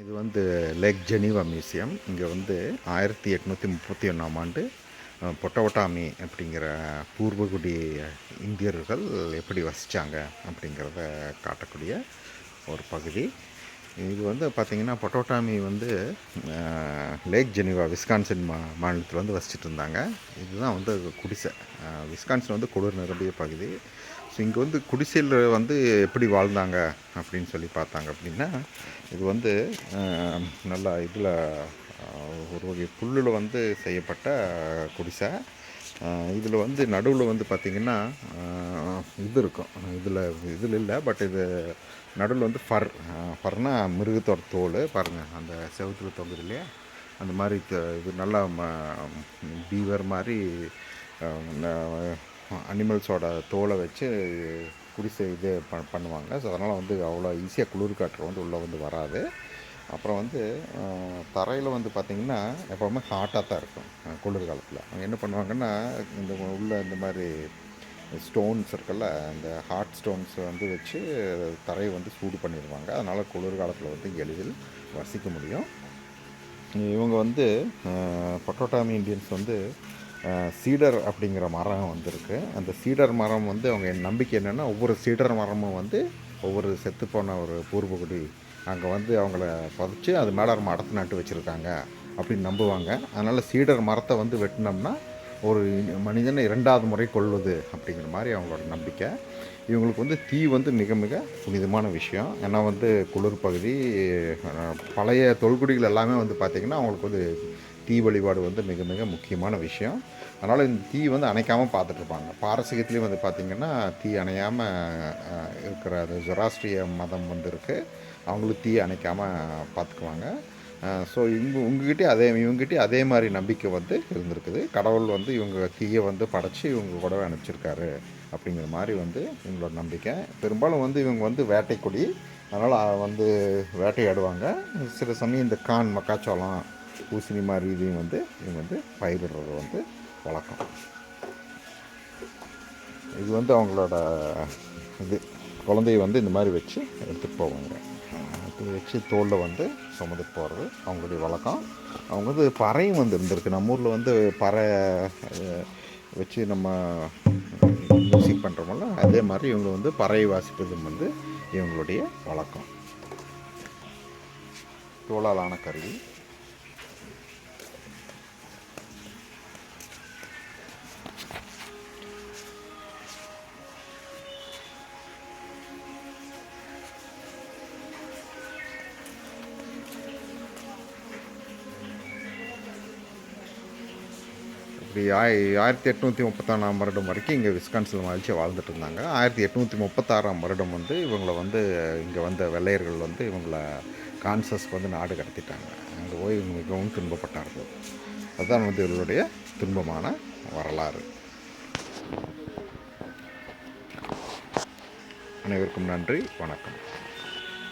இது வந்து lakh Geneva museum இங்கே வந்து ஆயிரத்தி எட்நூற்றி முப்பத்தி ஒன்றாம் ஆண்டு பொட்டவட்டாமி அப்படிங்கிற பூர்வகுடி இந்தியர்கள் எப்படி வசித்தாங்க அப்படிங்கிறத காட்டக்கூடிய ஒரு பகுதி. இது வந்து பார்த்திங்கன்னா பொட்டோட்டாமி வந்து லேக் ஜெனீவா விஸ்கான்சின் மா மாநிலத்தில் வந்து வசிச்சுட்டு இருந்தாங்க. இதுதான் வந்து குடிசை. விஸ்கான்சின் வந்து குளிர் நிரம்பிய பகுதி. ஸோ இங்கே வந்து குடிசையில் வந்து எப்படி வாழ்ந்தாங்க அப்படின்னு சொல்லி பார்த்தாங்க அப்படின்னா இது வந்து நல்லா இதில் ஒரு வகை புல்லில் வந்து செய்யப்பட்ட குடிசை. இதில் வந்து நடுவில் வந்து பார்த்திங்கன்னா இது இருக்கும். இதில் இதில் இல்லை பட் இது நடுவில் வந்து ஃபர் ஃபர்னா மிருகத்தோட தோல் பாருங்கள் அந்த செவுத்துல தொங்குது இல்லையா? அந்த மாதிரி த- இது நல்லா பீவர் மாதிரி அனிமல்ஸோட தோலை வச்சு குடிசை இது ப பண்ணுவாங்க. ஸோ அதனால் வந்து அவ்வளோ ஈஸியாக குளிர் காற்று வந்து உள்ளே வந்து வராது. அப்புறம் வந்து தரையில் வந்து பார்த்திங்கன்னா எப்போவுமே ஹாட்டாக தான் இருக்கும் குளிர்காலத்தில். குளிர் காலத்தில் அவங்க என்ன பண்ணுவாங்கன்னா இந்த உள்ள இந்த மாதிரி ஸ்டோன்ஸ் இருக்குல்ல அந்த ஹாட் ஸ்டோன்ஸ் வந்து வச்சு தரையை வந்து சூடு பண்ணிடுவாங்க. அதனால் குளிர் காலத்தில் வந்து எளிதில் வசிக்க முடியும். இவங்க வந்து பொட்டோட்டாமி இந்தியன்ஸ் வந்து சீடர் அப்படிங்கிற மரம் வந்திருக்கு. அந்த சீடர் மரம் வந்து அவங்க என் நம்பிக்கை என்னென்னா ஒவ்வொரு சீடர் மரமும் வந்து ஒவ்வொரு செத்துப்போன ஒரு பூர்வகுடி. அங்கே வந்து அவங்கள புதைச்சி அது மேலே மடத்து நட்டு வச்சுருக்காங்க அப்படின்னு நம்புவாங்க. அதனால் சீடர் மரத்தை வந்து வெட்டினோம்னா ஒரு மனிதனை இரண்டாவது முறை கொள்வது அப்படிங்கிற மாதிரி அவங்களோட நம்பிக்கை. இவங்களுக்கு வந்து தீ வந்து மிக மிக புனிதமான விஷயம். ஏன்னா வந்து குளிர் பகுதி பழைய தொல்குடிகள் எல்லாமே வந்து பார்த்திங்கன்னா அவங்களுக்கு வந்து தீ வழிபாடு வந்து மிக மிக முக்கியமான விஷயம். அதனால் இந்த தீ வந்து அணைக்காமல் பார்த்துட்ருப்பாங்க. பாரசீகத்துலேயும் வந்து பார்த்திங்கன்னா தீ அணையாமல் இருக்கிற அது ஜொராஸ்ட்ரிய மதம் வந்து இருக்குது அவங்களும் தீ அணைக்காமல் பார்த்துக்குவாங்க. ஸோ இவங்க உங்ககிட்டே அதே இவங்ககிட்டே அதே மாதிரி நம்பிக்கை வந்து இருந்திருக்குது. கடவுள் வந்து இவங்க தீயை வந்து படைச்சி இவங்க கூடவே அனுப்பிச்சிருக்காரு அப்படிங்கிற மாதிரி வந்து இவங்களோட நம்பிக்கை. பெரும்பாலும் வந்து இவங்க வந்து வேட்டைக்கொடி. அதனால் வந்து வேட்டையாடுவாங்க. சில சமயம் இந்த கான் மக்காச்சோளம் பூசணி மாதிரி இதையும் வந்து இவங்க வந்து பயிரிடுறது வந்து வழக்கம். இது வந்து அவங்களோட இது. குழந்தைய வந்து இந்த மாதிரி வச்சு எடுத்துகிட்டு போவாங்க. இது வச்சு தோளில் வந்து சுமந்துட்டு போகிறது அவங்களுடைய வழக்கம். அவங்க வந்து பறையும் வந்து இருந்திருக்கு. நம்ம ஊரில் வந்து பறை வச்சு நம்ம மியூசிக் பண்ணுறோமல்ல அதே மாதிரி இவங்க வந்து பறை வாசிப்பதும் வந்து இவங்களுடைய வழக்கம். தோளாலான கருவி. இப்படி ஆய் ஆயிரத்தி எட்நூற்றி முப்பத்தாறாம் வருடம் வரைக்கும் இங்கே விஸ்கான்சில் மகிழ்ச்சி வாழ்ந்துட்டு இருந்தாங்க. ஆயிரத்தி எட்நூற்றி முப்பத்தாறாம் வருடம் வந்து இவங்களை வந்து இங்கே வந்த வெள்ளையர்கள் வந்து இவங்களை கான்சஸ்க்கு வந்து நாடு கடத்திட்டாங்க. அங்கே போய் இவங்க மிகவும் துன்பப்பட்டார்கள். அதுதான் வந்து இவர்களுடைய துன்பமான வரலாறு. அனைவருக்கும் நன்றி. வணக்கம்.